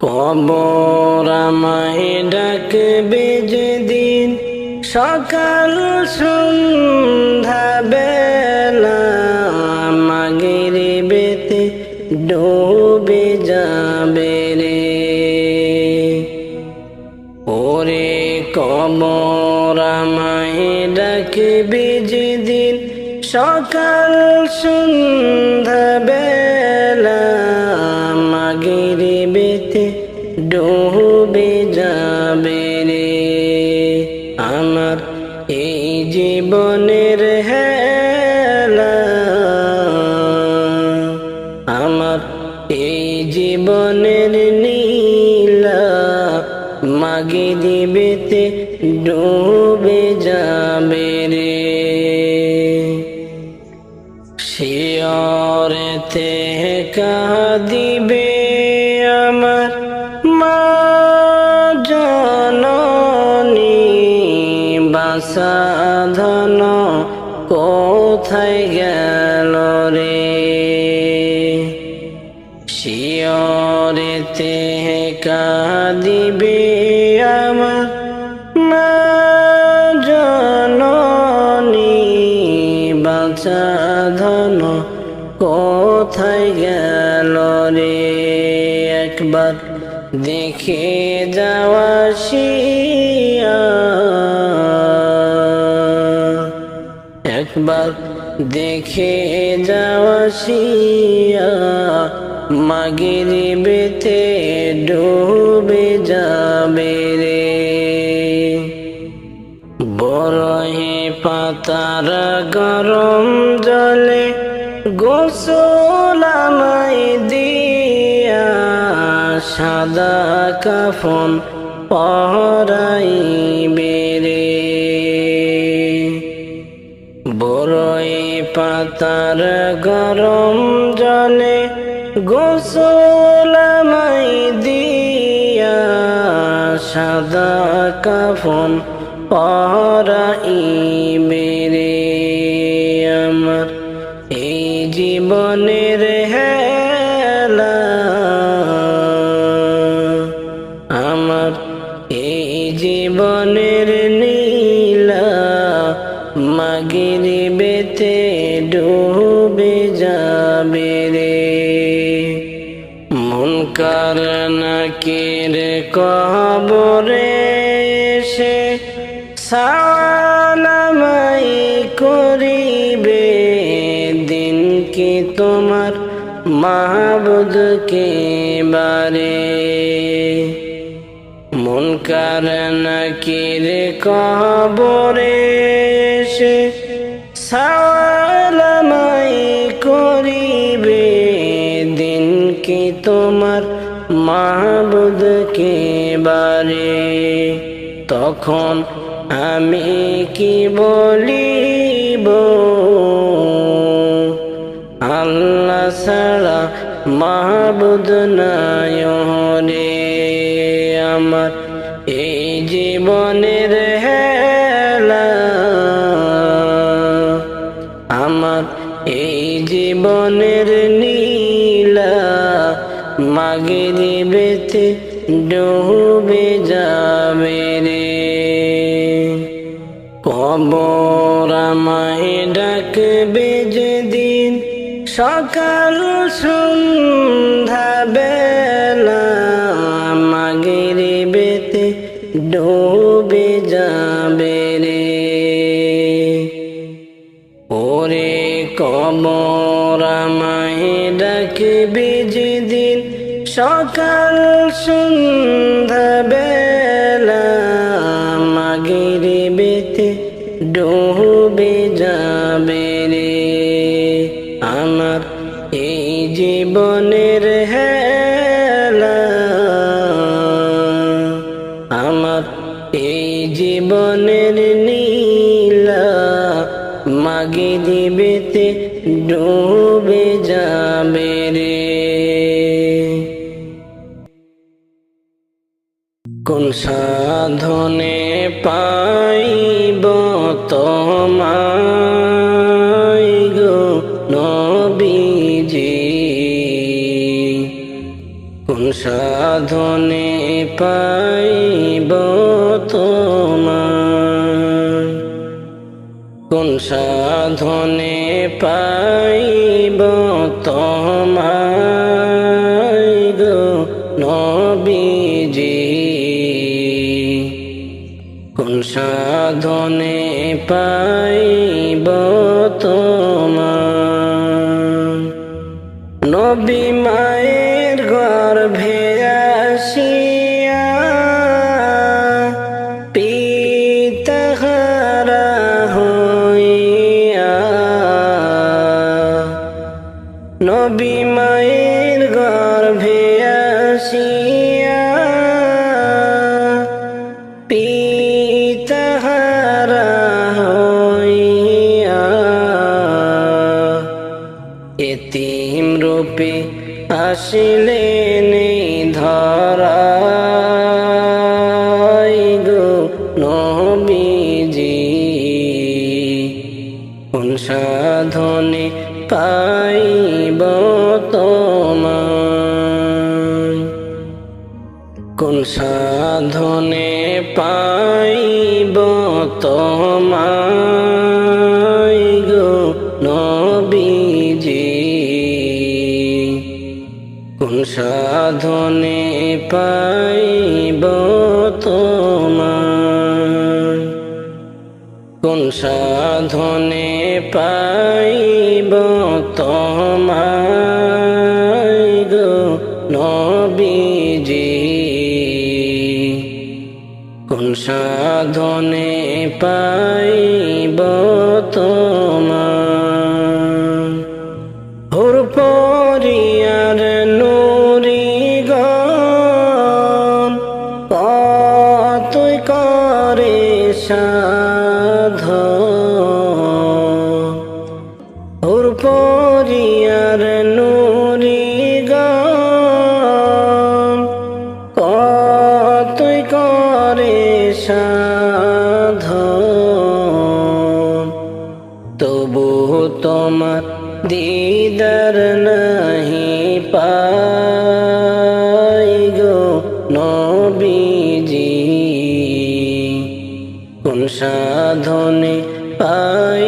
কবর আমায় ডাকবে যেদিন সকাল সন্ধ্যা বেলা মাগের বেতে ডুবে যাবে রে। ওরে কবর আমায় ডাকবে যেদিন সকাল সন্ধ্যা এই জীবনের নীলা মাগে দিবেতে ডুবে যাবে রে। শিয়রেতে কাঁদিবে আমার মা জননী। বাসাধন কোথায় গেল? কাঁদিবে মা ধন কোথায় গেল রে? একবার দেখে যাওয়া একবার দেখে যাওয়া মাগির ডুবে যাবে রে। বরহে পাতার গরম জলে গোসলামাই দিয়া সাদা কাফন পরাই বেরে বরই পাতার গরম জলে গোসলামাই দিয়া সাদা কাফন পরাই মন কার নাকির কবরে সে সালামাই করিবে। দিন কি তোমার মাহবুদ কে বারে? মন কার নাকির কবরে সে সালামাই কি তোমার মাহবুদ কে বারে? তখন আমি কি বলিব? আল্লাহ ছাড়া মাহবুদ নাই রে। আমার এই জীবনের ডুবে যাবে রে। কবর আমায় ডাকবে যেদিন সকাল সন্ধ্যা বেলা মাগের বেতে ডুবে যাবে রে। ওরে কবর দিবেতে ডুবে যাবে রে। কোন সাধনে পাইব তোমায় গো নবীজি? কোন সাধনে পাইব তোমায় কোন সাধনে পাইব তোমায় নবীজি। কোন সাধনে পাইব তোমায়? নবী মায়ের আসিলেন ধরাই গো নবীজি। কোন সাধনে পাইব তোমায়? কোন সাধনে পাইব তোমায়? কোন সাধনে পাইব তোমায়। কোন সাধনে পাইব তোমায় গো নবীজি? কোন সাধনে পাইব তোমায় পরিয়ার নুরি কতই করে সাধ তবু তোমার দিদার নাহি পাই গো নবীজি। কোন সাধনে পাইব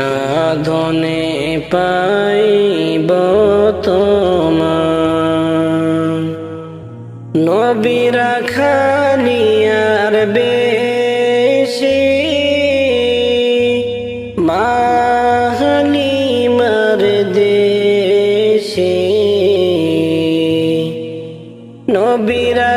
সাধনে পাইব তোমায় নবীরা খানিয়ার বেশি মাহলি মার দেশে। নবীরা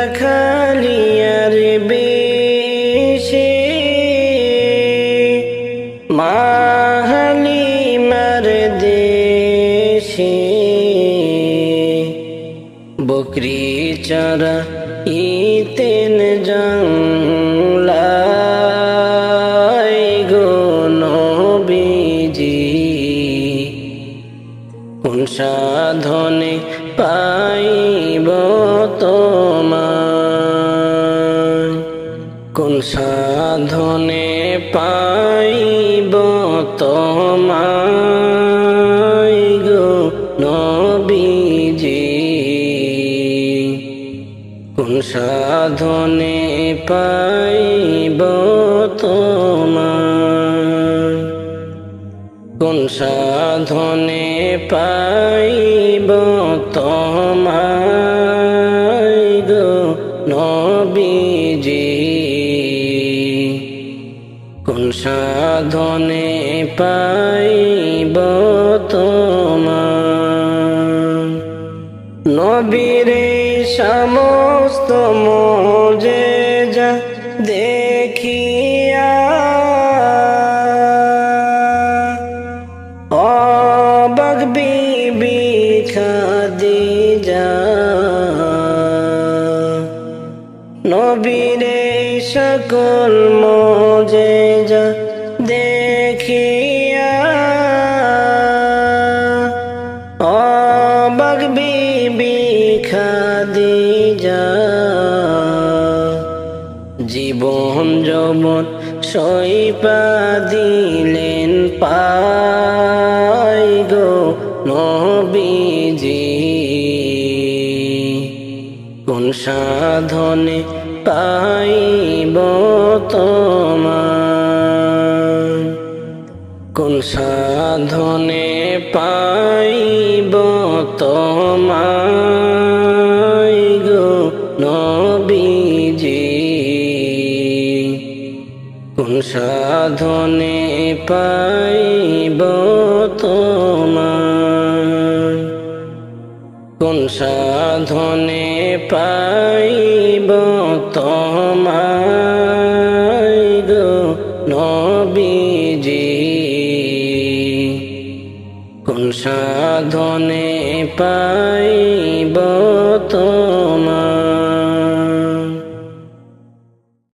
সাধনে পাইব তোমায়। কোন সাধনে পাইব তোমায় গো নবীজি? কোন সাধনে পাইব তোমায়? নবীরে সমস্ত মোজে যা দেখিয়া। অবাক বিবি খাদি যা। নবীরে সকল মো খাদিজা জীবন যমন সইপা দিলেন পাই গো নবীজি। কোন সাধনে পাইব তোমার কোন সাধনে পাইব তোমায়? গো নবীজি কোন সাধনে পাইব তোমার কোন সাধনে পাইব তোমায় গো নবীজি? কোন সাধনে পাইব